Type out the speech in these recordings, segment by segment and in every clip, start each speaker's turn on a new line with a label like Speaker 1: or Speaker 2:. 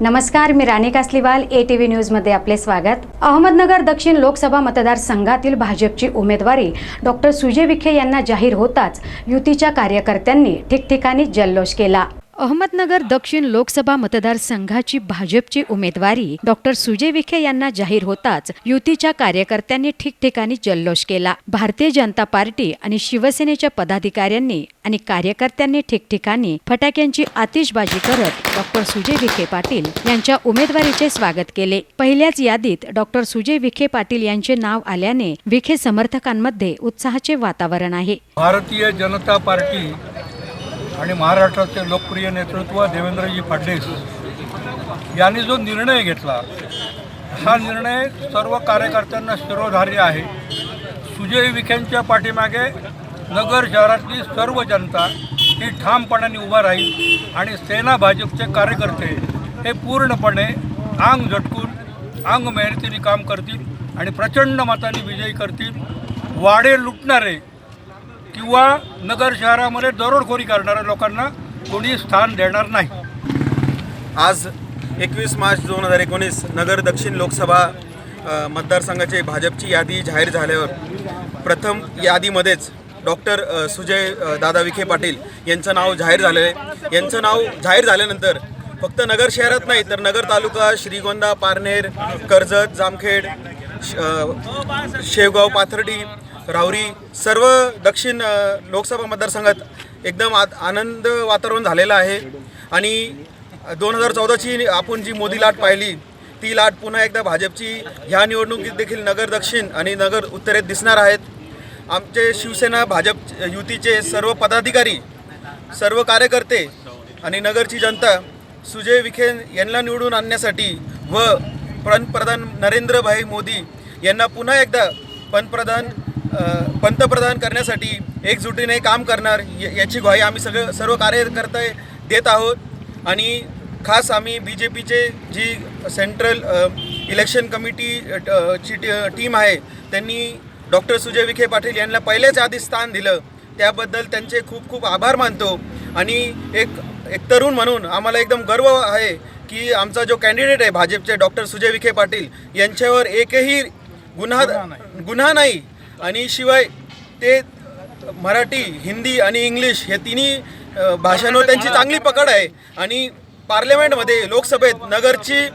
Speaker 1: नमस्कार मी Rani Kasliwal A T V न्यूजमध्ये आपले स्वागत. अहमदनगर दक्षिण लोकसभा मतदारसंघातील भाजपची उमेदवारी डॉक्टर सुजय विखे यांना जाहीर होताच युतीच्या कार्यकर्त्यांनी ठिकठिकाणी जल्लोष केला. अहमदनगर दक्षिण लोकसभा मतदारसंघाची भाजपची उमेदवारी डॉक्टर सुजय विखे यांना जाहीर होताच युतीच्या कार्यकर्त्यांनी ठिकठिकाणी जल्लोष केला. भारतीय जनता पार्टी आणि शिवसेनेच्या पदाधिकाऱ्यांनी आणि कार्यकर्त्यांनी ठिकठिकाणी फटाक्यांची आतिषबाजी करत डॉक्टर सुजय विखे पाटील यांच्या उमेदवारीचे स्वागत केले. पहिल्याच यादीत डॉक्टर सुजय विखे पाटील यांचे नाव आल्याने विखे समर्थकांमध्ये उत्साहाचे वातावरण आहे.
Speaker 2: भारतीय जनता पार्टी आणि महाराष्ट्राचे लोकप्रिय नेतृत्व देवेंद्रजी फडणवीस यांनी जो निर्णय घेतला हा निर्णय सर्व कार्यकर्त्यांना शिरोधार्य आहे. सुजय विखेंच्या पाठीमागे नगर शहरातली सर्व जनता ही ठामपणाने उभा राहील आणि सेना भाजपचे कार्यकर्ते हे पूर्णपणे अंग झटकून अंग मेहनतीने काम करतील आणि प्रचंड मताने विजयी करतील. वाडे लुटणारे किंवा नगर शहरामध्ये दरोडखोरी करणाऱ्या लोकांना कोणी स्थान देणार नाही.
Speaker 3: आज एकवीस मार्च दोन हजार एकोणीस नगर दक्षिण लोकसभा मतदारसंघाची भाजपची यादी जाहीर झाल्यावर प्रथम यादीमध्येच डॉक्टर सुजय दादा विखे पाटील यांचं नाव जाहीर झालेलं आहे. यांचं नाव जाहीर झाल्यानंतर फक्त नगर शहरात नाही तर नगर तालुका श्रीगोंदा पारनेर कर्जत जामखेड श- शेवगाव पाथर्डी राहुरी सर्व दक्षिण लोकसभा मतदारसंघात एकदम आ आनंद वातावरण झालेलं आहे. आणि दोन हजार चौदाची आपण जी मोदी लाट पाहिली ती लाट पुन्हा एकदा भाजपची ह्या निवडणुकीत देखील नगर दक्षिण आणि नगर उत्तरेत दिसणार आहेत. आमचे शिवसेना भाजप युतीचे सर्व पदाधिकारी सर्व कार्यकर्ते आणि नगरची जनता सुजय विखे यांना निवडून आणण्यासाठी व पंतप्रधान नरेंद्रभाई मोदी यांना पुन्हा एकदा पंतप्रधान पंतप्रधान करण्यासाठी एकजुटीने काम करणार या- याची ग्वाही आम्ही सगळं सर्व कार्यकर्ते देत आहोत. आणि खास आम्ही बी जे पीचे जी सेंट्रल इलेक्शन कमिटी ची टी- टीम आहे त्यांनी डॉक्टर सुजय विखे पाटील यांना पहिल्याच आधी स्थान दिलं. त्याबद्दल त्यांचे खूप खूप आभार मानतो. आणि एक एक तरुण म्हणून आम्हाला एकदम गर्व आहे की आमचा जो कॅन्डिडेट आहे भाजपचे डॉक्टर सुजय विखे पाटील यांच्यावर एकही गुन्हा गुन्हा नाही. आणि शिवाय ते मराठी हिंदी आणि इंग्लिश हे तिन्ही भाषांवर त्यांची चांगली पकड आहे. आणि पार्लमेंटमध्ये लोकसभेत नगरची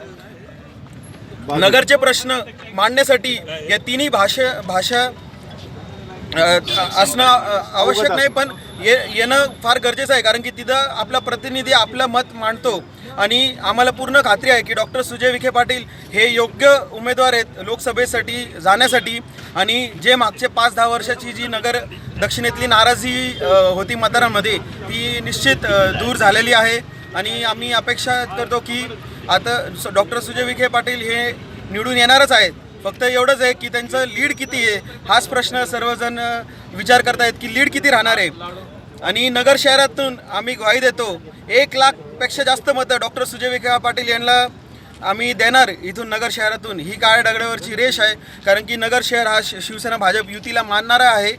Speaker 3: नगरचे प्रश्न मांडण्यासाठी या तिन्ही भाषा भाषा असणं आवश्यक नाही पण ये येणं फार गरजेचं आहे कारण की तिथं आपला प्रतिनिधी आपलं मत मांडतो. आणि आम्हाला पूर्ण खात्री आहे की डॉक्टर सुजय विखे पाटील हे योग्य उमेदवार आहेत लोकसभेसाठी जाण्यासाठी. आणि जे मागचे पाच दहा वर्षाची जी नगर दक्षिणेतली नाराजी होती मतदारांमध्ये ती निश्चित दूर झालेली आहे. आणि आम्ही अपेक्षा करतो की आता डॉक्टर सुजय विखे पाटील हे निवडून येणारच आहेत. फक्त एवढंच आहे की त्यांचं लीड किती आहे हाच प्रश्न सर्वजण विचार करतायत की लीड किती राहणार आहे. आणि नगर शहरातून आम्ही ग्वाही देतो एक लाखपेक्षा जास्त मतं डॉक्टर सुजय विखे पाटील यांना आम्ही देणार इथून नगर शहरातून. ही काळ्या दगडावरची रेष आहे कारण की नगर शहर हा शि- शिवसेना भाजप युतीला मानणारा आहे.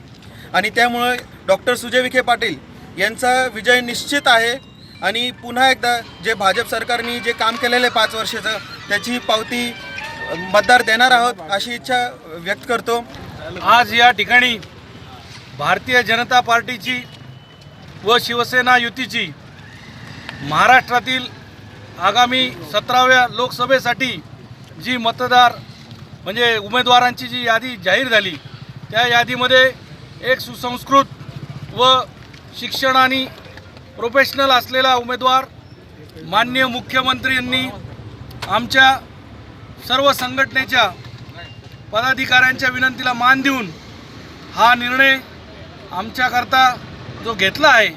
Speaker 3: आणि त्यामुळे डॉक्टर सुजय विखे पाटील यांचा विजय निश्चित आहे. आणि पुन्हा एकदा जे भाजप सरकारने जे काम केलेलं आहे पाच वर्षाचं त्याची पावती मतदार देणार आहोत अशी इच्छा व्यक्त करतो.
Speaker 2: आज या ठिकाणी भारतीय जनता पार्टीची व शिवसेना युतीची महाराष्ट्रातील आगामी सतराव्या लोकसभेसाठी जी मतदार म्हणजे उमेदवारांची जी यादी जाहीर झाली त्या यादीमध्ये एक सुसंस्कृत व शिक्षण आणि प्रोफेशनल असलेला उमेदवार माननीय मुख्यमंत्र्यांनी आमच्या सर्व संघटनेच्या पदाधिकाऱ्यांच्या विनंतीला मान देऊन हा निर्णय आमच्याकरता जो घेतला आहे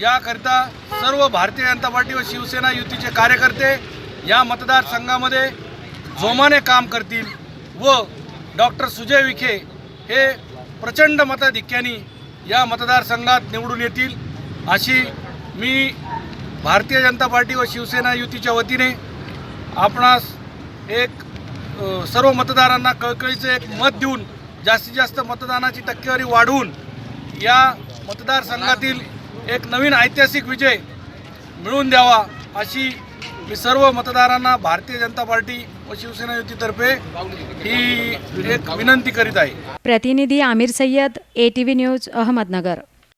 Speaker 2: याकरिता सर्व भारतीय जनता पार्टी व शिवसेना युतीचे कार्यकर्ते या मतदारसंघामध्ये जोमाने काम करतील व डॉक्टर सुजय विखे हे प्रचंड मताधिक्याने या मतदारसंघात निवडून येतील अशी मी भारतीय जनता पार्टी व शिवसेना युतीच्या वतीने आपणास एक सर्व मतदारांना कळकळीचं एक मत देऊन जास्तीत जास्त मतदानाची टक्केवारी वाढवून या मतदारसंघातील एक नवीन ऐतिहासिक विजय मिळवून द्यावा अशी मी सर्व मतदारांना भारतीय जनता पार्टी व शिवसेना युतीतर्फे ही एक विनंती करीत आहे.
Speaker 1: प्रतिनिधी Aamir Sayyad A T V news Ahmednagar.